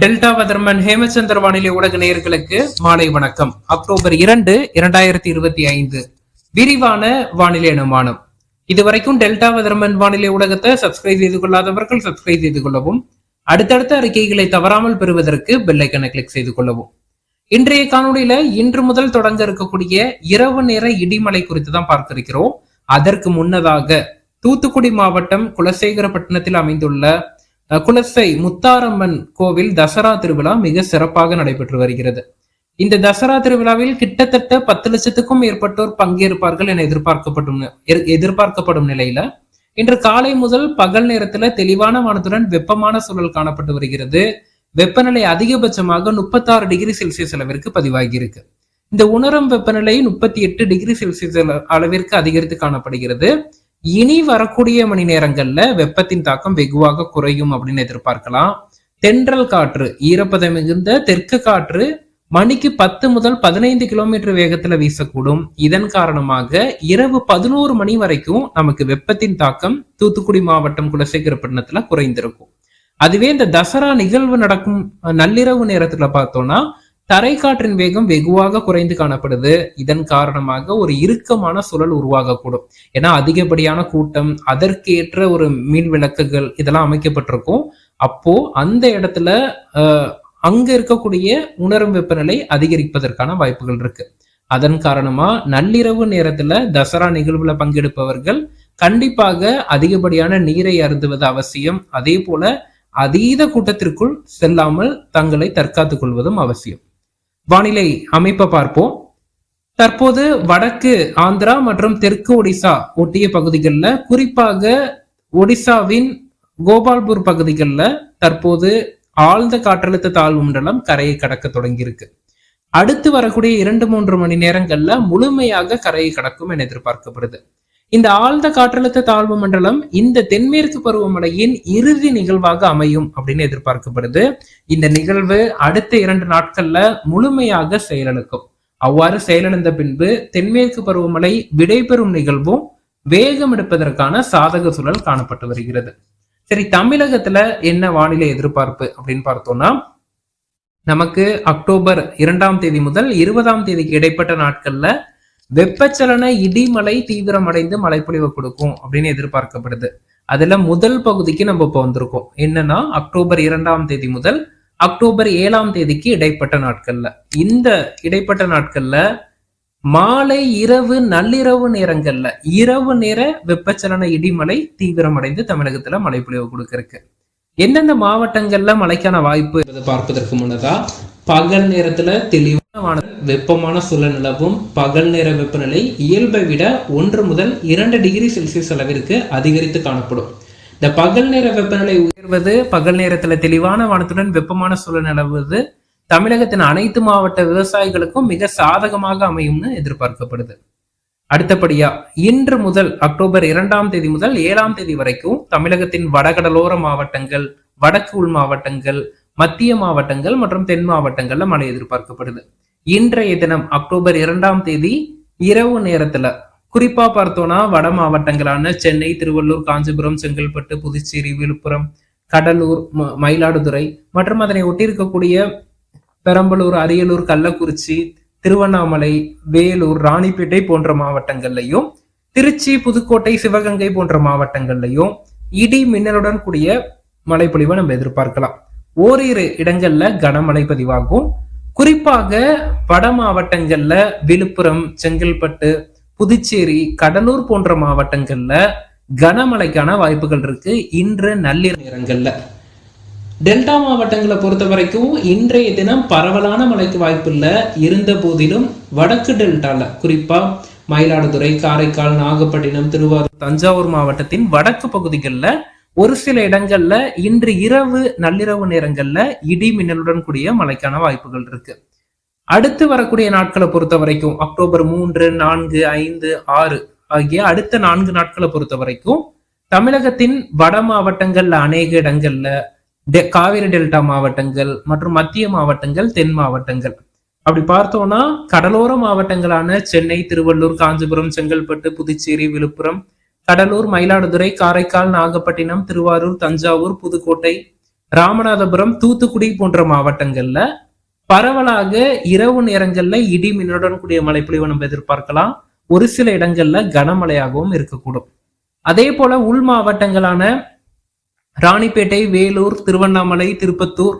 Delta weatherman Hemachandra வானிலை ஊடக நேயர்களுக்கு மாலை வணக்கம். அக்டோபர் இரண்டு இரண்டாயிரத்தி இருபத்தி ஐந்து. விரிவான வானிலை அனுமானம். இதுவரைக்கும் டெல்டா வதர்மன் வானிலை ஊடகத்தை சப்ஸ்கிரைப் செய்து கொள்ளாதவர்கள் சப்ஸ்கிரைப் செய்து கொள்ளவும் அடுத்தடுத்த அறிக்கைகளை தவறாமல் பெறுவதற்கு பெல்லைக்கனை கிளிக் செய்து கொள்ளவும். இன்றைய காணொளியில இன்று முதல் தொடங்க இருக்கக்கூடிய இரவு நேர இடிமலை குறித்து தான் பார்க்க இருக்கிறோம் அதற்கு முன்னதாக தூத்துக்குடி மாவட்டம் குலசேகரப்பட்டினத்தில் அமைந்துள்ள குலசை முத்தாரம்மன் கோவில் தசரா திருவிழா மிக சிறப்பாக நடைபெற்று வருகிறது. இந்த தசரா திருவிழாவில் கிட்டத்தட்ட பத்து லட்சத்துக்கும் மேற்பட்டோர் பங்கேற்பார்கள் என எதிர்பார்க்கப்படும் எதிர்பார்க்கப்படும் நிலையில இன்று காலை முதல் பகல் நேரத்துல தெளிவான வானத்துடன் வெப்பமான சூழல் காணப்பட்டு வருகிறது. வெப்பநிலை அதிகபட்சமாக முப்பத்தாறு டிகிரி செல்சியஸ் அளவிற்கு பதிவாகி இருக்கு இந்த உணரும் வெப்பநிலை முப்பத்தி எட்டு டிகிரி செல்சியஸ் அளவிற்கு அதிகரித்து காணப்படுகிறது. இனி வரக்கூடிய மணி நேரங்கள்ல வெப்பத்தின் தாக்கம் வெகுவாக குறையும் அப்படின்னு எதிர்பார்க்கலாம். தென்றல் காற்று ஈரப்பதம் மிகுந்த தெற்கு காற்று மணிக்கு பத்து முதல் பதினைந்து கிலோமீட்டர் வேகத்துல வீசக்கூடும். இதன் காரணமாக இரவு பதினோரு மணி வரைக்கும் நமக்கு வெப்பத்தின் தாக்கம் தூத்துக்குடி மாவட்டம் குலசேகரப்பட்டினத்துல குறைந்திருக்கும். அதுவே இந்த தசரா நிகழ்வு நடக்கும் நள்ளிரவு நேரத்துல பார்த்தோம்னா தரைக்காற்றின் வேகம் வெகுவாக குறைந்து காணப்படுது. இதன் காரணமாக ஒரு இறுக்கமான சூழல் உருவாகக்கூடும். ஏன்னா அதிகப்படியான கூட்டம் அதற்கேற்ற ஒரு மீன் விளக்குகள் இதெல்லாம் அமைக்கப்பட்டிருக்கும். அப்போ அந்த இடத்துல அங்க இருக்கக்கூடிய உணரும் வெப்பநிலை அதிகரிப்பதற்கான வாய்ப்புகள் இருக்கு. அதன் காரணமா நள்ளிரவு நேரத்துல தசரா நிகழ்வுல பங்கெடுப்பவர்கள் கண்டிப்பாக அதிகப்படியான நீரை அருந்துவது அவசியம். அதே போல அதீத கூட்டத்திற்குள் செல்லாமல் தங்களை தற்காத்துக் கொள்வதும் அவசியம். வானிலை அமைப்பை பார்ப்போம். தற்போது வடக்கு ஆந்திரா மற்றும் தெற்கு ஒடிசா ஒட்டிய பகுதிகளில் குறிப்பாக ஒடிசாவின் கோபால்பூர் பகுதிகளில் தற்போது ஆழ்ந்த காற்றழுத்த தாழ்வு மண்டலம் கரையை கடக்க தொடங்கியிருக்கு. அடுத்து வரக்கூடிய இரண்டு மூன்று மணி நேரங்கள்ல முழுமையாக கரையை கடக்கும் என எதிர்பார்க்கப்படுது. இந்த ஆழ்ந்த காற்றழுத்த தாழ்வு மண்டலம் இந்த தென்மேற்கு பருவமழையின் இறுதி நிகழ்வாக அமையும் அப்படின்னு எதிர்பார்க்கப்படுது. இந்த நிகழ்வு அடுத்த இரண்டு நாட்கள்ல முழுமையாக செயலிழக்கும். அவ்வாறு செயலிழந்த பின்பு தென்மேற்கு பருவமழை விடைபெறும் நிகழ்வும் வேகம் எடுப்பதற்கான சாதக சூழல் காணப்பட்டு வருகிறது. சரி தமிழகத்துல என்ன வானிலை எதிர்பார்ப்பு அப்படின்னு பார்த்தோம்னா நமக்கு அக்டோபர் இரண்டாம் தேதி முதல் இருபதாம் தேதிக்கு இடைப்பட்ட நாட்கள்ல வெப்பச்சலன இடிமலை தீவிரமடைந்து மழைப்பொழிவு கொடுக்கும் அப்படின்னு எதிர்பார்க்கப்படுது. அதுல முதல் பகுதிக்கு நம்ம இப்போ வந்திருக்கோம். என்னன்னா அக்டோபர் இரண்டாம் தேதி முதல் அக்டோபர் ஏழாம் தேதிக்கு இடைப்பட்ட நாட்கள்ல. இந்த இடைப்பட்ட நாட்கள்ல மாலை இரவு நள்ளிரவு நேரங்கள்ல இரவு நேர வெப்பச்சலன இடிமலை தீவிரமடைந்து தமிழகத்துல மழைப்பொழிவு கொடுக்க எந்தெந்த மாவட்டங்கள்ல மழைக்கான வாய்ப்பு என்பதை பார்ப்பதற்கு முன்னதா பகல் நேரத்துல தெளிவு வெப்பமான சூழல் நிலவும் பகல் நேர வெப்பநிலை இயல்பை விட ஒன்று முதல் இரண்டு டிகிரி செல்சியஸ் அளவிற்கு அதிகரித்து காணப்படும். இந்த பகல் நேர வெப்பநிலை உயர்வது பகல் நேரத்துல தெளிவான வானத்துடன் வெப்பமான சூழல் நிலவுவது தமிழகத்தின் அனைத்து மாவட்ட விவசாயிகளுக்கும் மிக சாதகமாக அமையும்னு எதிர்பார்க்கப்படுது. அடுத்தபடியா இன்று முதல் அக்டோபர் இரண்டாம் தேதி முதல் ஏழாம் தேதி வரைக்கும் தமிழகத்தின் வடகடலோர மாவட்டங்கள் வடக்கு உள் மாவட்டங்கள் மத்திய மாவட்டங்கள் மற்றும் தென் மாவட்டங்கள்ல மழை எதிர்பார்க்கப்படுது. இன்றைய தினம் அக்டோபர் இரண்டாம் தேதி இரவு நேரத்துல குறிப்பா பார்த்தோம்னா வட மாவட்டங்களான சென்னை திருவள்ளூர் காஞ்சிபுரம் செங்கல்பட்டு புதுச்சேரி விழுப்புரம் கடலூர் ம- மயிலாடுதுறை மற்றும் அதனை ஒட்டியிருக்கக்கூடிய பெரம்பலூர் அரியலூர் கள்ளக்குறிச்சி திருவண்ணாமலை வேலூர் ராணிப்பேட்டை போன்ற மாவட்டங்கள்லையும் திருச்சி புதுக்கோட்டை சிவகங்கை போன்ற மாவட்டங்கள்லையும் இடி மின்னலுடன் கூடிய மழைப்பொழிவை நம்ம எதிர்பார்க்கலாம். ஓரிரு இடங்கள்ல கனமழை பதிவாகும். குறிப்பாக வட மாவட்டங்கள்ல விழுப்புரம் செங்கல்பட்டு புதுச்சேரி கடலூர் போன்ற மாவட்டங்கள்ல கனமழைக்கான வாய்ப்புகள் இருக்கு. இன்று நள்ளிரவு நேரங்கள்ல. டெல்டா மாவட்டங்களை பொறுத்த வரைக்கும் இன்றைய தினம் பரவலான மழைக்கு வாய்ப்பு இல்லை. இருந்த போதிலும் வடக்கு டெல்டால குறிப்பா மயிலாடுதுறை காரைக்கால் நாகப்பட்டினம் திருவாரூர் தஞ்சாவூர் மாவட்டத்தின் வடக்கு பகுதிகளில் ஒரு சில இடங்கள்ல இன்று இரவு நள்ளிரவு நேரங்கள்ல இடி மின்னலுடன் கூடிய மழைக்கான வாய்ப்புகள் இருக்கு. அடுத்து வரக்கூடிய நாட்களை பொறுத்த வரைக்கும் அக்டோபர் மூன்று நான்கு ஐந்து ஆறு ஆகிய அடுத்த நான்கு நாட்களை பொறுத்த வரைக்கும் தமிழகத்தின் வட மாவட்டங்கள்ல அநேக இடங்கள்ல டெ- காவிரி டெல்டா மாவட்டங்கள் மற்றும் மத்திய மாவட்டங்கள் தென் மாவட்டங்கள். அப்படி பார்த்தோம்னா கடலோர மாவட்டங்களான சென்னை திருவள்ளூர் காஞ்சிபுரம் செங்கல்பட்டு புதுச்சேரி விழுப்புரம் கடலூர் மயிலாடுதுறை காரைக்கால் நாகப்பட்டினம் திருவாரூர் தஞ்சாவூர் புதுக்கோட்டை ராமநாதபுரம் தூத்துக்குடி போன்ற மாவட்டங்கள்ல பரவலாக இரவு நேரங்கள்ல இடி மின்னுடன் கூடிய மழைப்பொழிவு நம்ம எதிர்பார்க்கலாம். ஒரு சில இடங்கள்ல கனமழையாகவும் இருக்கக்கூடும். அதே போல உள் மாவட்டங்களான ராணிப்பேட்டை வேலூர் திருவண்ணாமலை திருப்பத்தூர்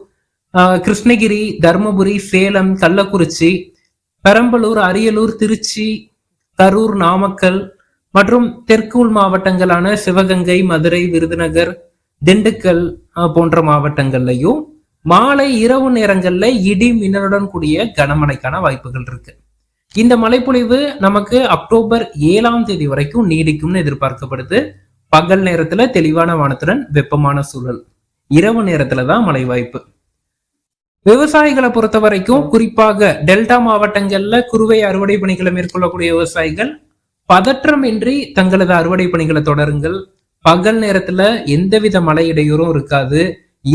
கிருஷ்ணகிரி தருமபுரி சேலம் கள்ளக்குறிச்சி பெரம்பலூர் அரியலூர் திருச்சி கரூர் நாமக்கல் மற்றும் தெற்கு உள் மாவட்டங்களான சிவகங்கை மதுரை விருதுநகர் திண்டுக்கல் ஆஹ் போன்ற மாவட்டங்கள்லையும் மாலை இரவு நேரங்கள்ல இடி மின்னலுடன் கூடிய கனமழைக்கான வாய்ப்புகள் இருக்கு. இந்த மழைப்பொழிவு நமக்கு அக்டோபர் ஏழாம் தேதி வரைக்கும் நீடிக்கும்னு எதிர்பார்க்கப்படுது. பகல் நேரத்துல தெளிவான வானத்துடன் வெப்பமான சூழல். இரவு நேரத்துல தான் மழை வாய்ப்பு. விவசாயிகளை பொறுத்த வரைக்கும் குறிப்பாக டெல்டா மாவட்டங்கள்ல குறுவை அறுவடை பணிகளை மேற்கொள்ளக்கூடிய விவசாயிகள் பதற்றமின்றி தங்களது அறுவடை பணிகளை தொடருங்கள். பகல் நேரத்துல எந்தவித மழை இடையூறும் இருக்காது.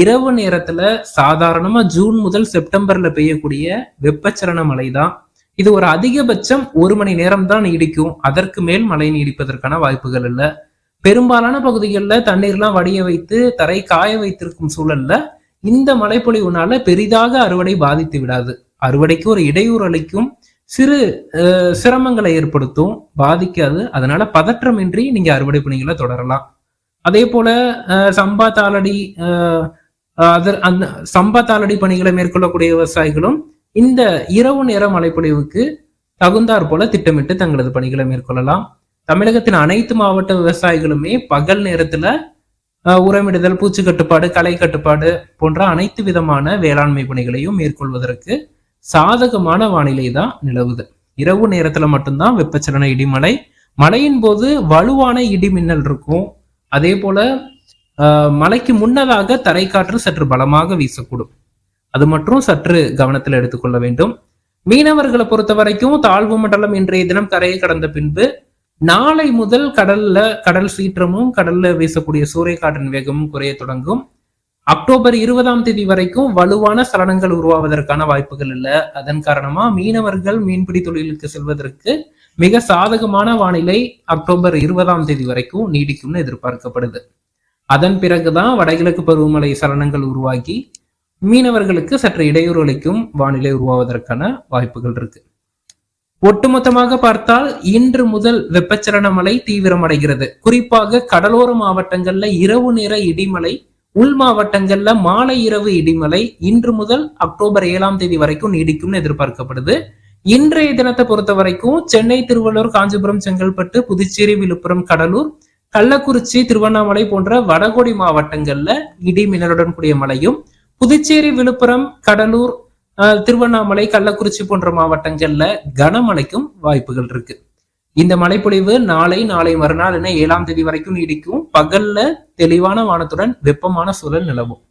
இரவு நேரத்துல சாதாரணமா ஜூன் முதல் செப்டம்பர்ல பெய்யக்கூடிய வெப்பச்சலன மழை தான் இது ஒரு அதிகபட்சம் ஒரு மணி நேரம் தான் நீடிக்கும். அதற்கு மேல் மழை நீடிப்பதற்கான வாய்ப்புகள் இல்லை. பெரும்பாலான பகுதிகளில் தண்ணீர்லாம் வடிய வைத்து தரை காய வைத்திருக்கும் சூழல்ல இந்த மழைப்பொழிவுனால பெரிதாக அறுவடை பாதித்து விடாது. அறுவடைக்கு ஒரு இடையூறு அளிக்கும். சிறு சிரமங்களை ஏற்படுத்தும் பாதிக்காது. அதனால பதற்றமின்றி நீங்க அறுவடை பணிகளை தொடரலாம். அதே போல சம்பா தாளடி அதர் அந்த சம்பா தாளடி பணிகளை மேற்கொள்ளக்கூடிய விவசாயிகளும் இந்த இரவு நேர மழைப்பொழிவுக்கு தகுந்தாற் போல திட்டமிட்டு தங்களது பணிகளை மேற்கொள்ளலாம். தமிழகத்தின் அனைத்து மாவட்ட விவசாயிகளுமே பகல் நேரத்துல உரமிடுதல் பூச்சி கட்டுப்பாடு களை கட்டுப்பாடு போன்ற அனைத்து விதமான வேளாண்மை பணிகளையும் மேற்கொள்வதற்கு சாதகமான வானிலை தான் நிலவுது. இரவு நேரத்துல மட்டும்தான் வெப்பச்சலன இடிமலை. மழையின் போது வலுவான இடிமின்னல் இருக்கும். அதே போல மலைக்கு முன்னதாக தரைக்காற்று சற்று பலமாக வீசக்கூடும். அது மட்டும் சற்று கவனத்தில் எடுத்துக்கொள்ள வேண்டும். மீனவர்களை பொறுத்த வரைக்கும் தாழ்வு மண்டலம் இன்றைய தினம் கரையை கடந்த பின்பு நாளை முதல் கடல்ல கடல் சீற்றமும் கடல்ல வீசக்கூடிய சூறைக்காற்றின் வேகமும் குறைய தொடங்கும். அக்டோபர் இருபதாம் தேதி வரைக்கும் வலுவான சலனங்கள் உருவாவதற்கான வாய்ப்புகள் இல்லை. அதன் காரணமா மீனவர்கள் மீன்பிடி தொழிலுக்கு செல்வதற்கு மிக சாதகமான வானிலை அக்டோபர் இருபதாம் தேதி வரைக்கும் நீடிக்கும்னு எதிர்பார்க்கப்படுது. அதன் பிறகுதான் வடகிழக்கு பருவமழை சலனங்கள் உருவாகி மீனவர்களுக்கு சற்று இடையூறு அளிக்கும் வானிலை உருவாவதற்கான வாய்ப்புகள் இருக்கு. ஒட்டுமொத்தமாக பார்த்தால் இன்று முதல் வெப்பச்சலன மழை தீவிரமடைகிறது. குறிப்பாக கடலோர மாவட்டங்கள்ல இரவு நேர இடிமலை உள் மாவட்டங்கள்ல மாலை இரவு இடிமலை இன்று முதல் அக்டோபர் ஏழாம் தேதி வரைக்கும் நீடிக்கும்னு எதிர்பார்க்கப்படுது. இன்றைய தினத்தை பொறுத்த வரைக்கும் சென்னை திருவள்ளூர் காஞ்சிபுரம் செங்கல்பட்டு புதுச்சேரி விழுப்புரம் கடலூர் கள்ளக்குறிச்சி திருவண்ணாமலை போன்ற வடகோடி மாவட்டங்கள்ல இடி மின்னலுடன் கூடிய மழையும் புதுச்சேரி விழுப்புரம் கடலூர் திருவண்ணாமலை கள்ளக்குறிச்சி போன்ற மாவட்டங்கள்ல கனமழைக்கும் வாய்ப்புகள் இருக்கு. இந்த மழைப்பொழிவு நாளை நாளை மறுநாள் என ஏழாம் தேதி வரைக்கும் நீடிக்கும். பகல்ல தெளிவான வானத்துடன் வெப்பமான சூழல் நிலவும்.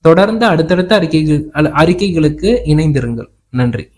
தொடர்ந்து அடுத்தடுத்த அறிக்கைகள் அறிக்கைகளுக்கு இணைந்திருங்கள். நன்றி.